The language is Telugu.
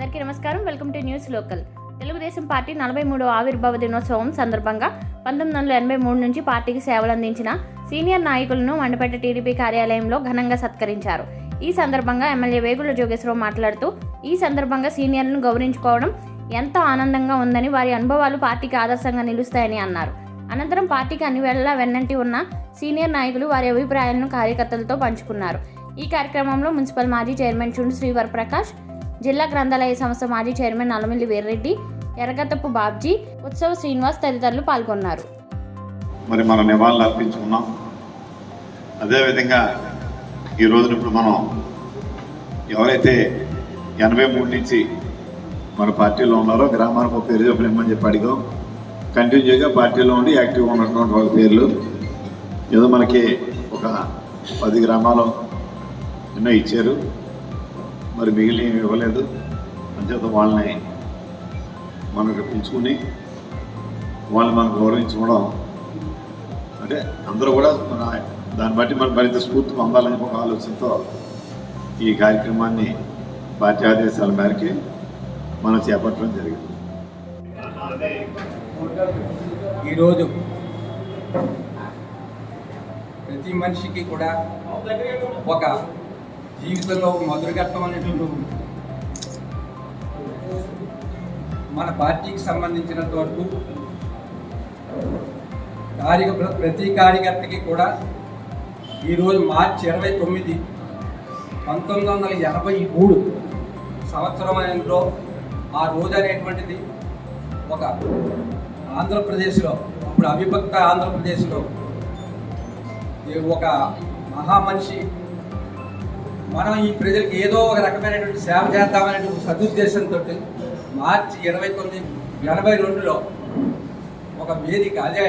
News local. తెలుగుదేశం పార్టీ నలభై మూడవ ఆవిర్భావ దినోత్సవం సందర్భంగా పంతొమ్మిది వందల ఎనభై మూడు నుంచి పార్టీకి సేవలందించిన సీనియర్ నాయకులను మండపేట టీడీపీ కార్యాలయంలో ఘనంగా సత్కరించారు. ఈ సందర్భంగా ఎమ్మెల్యే వేగుల జోగేశ్వరరావు మాట్లాడుతూ ఈ సందర్భంగా సీనియర్లను గౌరవించుకోవడం ఎంతో ఆనందంగా ఉందని వారి అనుభవాలు పార్టీకి ఆదర్శంగా నిలుస్తాయని అన్నారు. అనంతరం పార్టీకి అన్ని వేళలా వెన్నంటి ఉన్న సీనియర్ నాయకులు వారి అభిప్రాయాలను కార్యకర్తలతో పంచుకున్నారు. ఈ కార్యక్రమంలో మున్సిపల్ మాజీ చైర్మన్ చుండు శ్రీవర్ ప్రకాష్ జిల్లా గ్రంథాలయ సంస్థ మాజీ చైర్మన్ నల్లమిల్లి వీర్రెడ్డి ఎర్రగత్తపు బాబ్జీ ఉత్సవ శ్రీనివాస్ తదితరులు పాల్గొన్నారు. మరి మనం నివాళులు అర్పించుకున్నాం. అదేవిధంగా ఈ రోజున ఇప్పుడు మనం ఎవరైతే ఎనభై మూడు నుంచి మన పార్టీలో ఉన్నారో గ్రామానికి ఒక పేరు చెప్పిన ఇమ్మని చెప్పి అడిగాం. కంటిన్యూగా పార్టీలో ఉండి యాక్టివ్గా ఉన్నటువంటి వాళ్ళ పేర్లు. ఏదో మనకి ఒక పది గ్రామాలు ఎన్నో ఇచ్చారు. మరి మిగిలి ఏమి ఇవ్వలేదు. అంచేత వాళ్ళని మనం రప్పించుకుని వాళ్ళని మనం గౌరవించుకోవడం అంటే అందరూ కూడా మన దాన్ని బట్టి మనం మరింత స్ఫూర్తి పొందాలని ఒక ఆలోచనతో ఈ కార్యక్రమాన్ని పార్టీ ఆదేశాల మేరకి మనం చేపట్టడం జరిగింది. ఈరోజు ప్రతి మనిషికి కూడా ఒక జీవితంలో ఒక మధురఘట్టం అనేటువంటి మన పార్టీకి సంబంధించినంత వరకు కార్య ప్రతి కార్యకర్తకి కూడా ఈరోజు మార్చి ఇరవై తొమ్మిది పంతొమ్మిది వందల ఎనభై మూడు సంవత్సరంలో ఆ రోజు అనేటువంటిది ఒక ఆంధ్రప్రదేశ్లో ఇప్పుడు అవిభక్త ఆంధ్రప్రదేశ్లో ఒక మహామనిషి మనం ఈ ప్రజలకు ఏదో ఒక రకమైనటువంటి సేవ చేద్దామనే సదుద్దేశంతో మార్చి ఇరవై తొమ్మిది ఎనభై రెండులో ఒక వేదిక అదే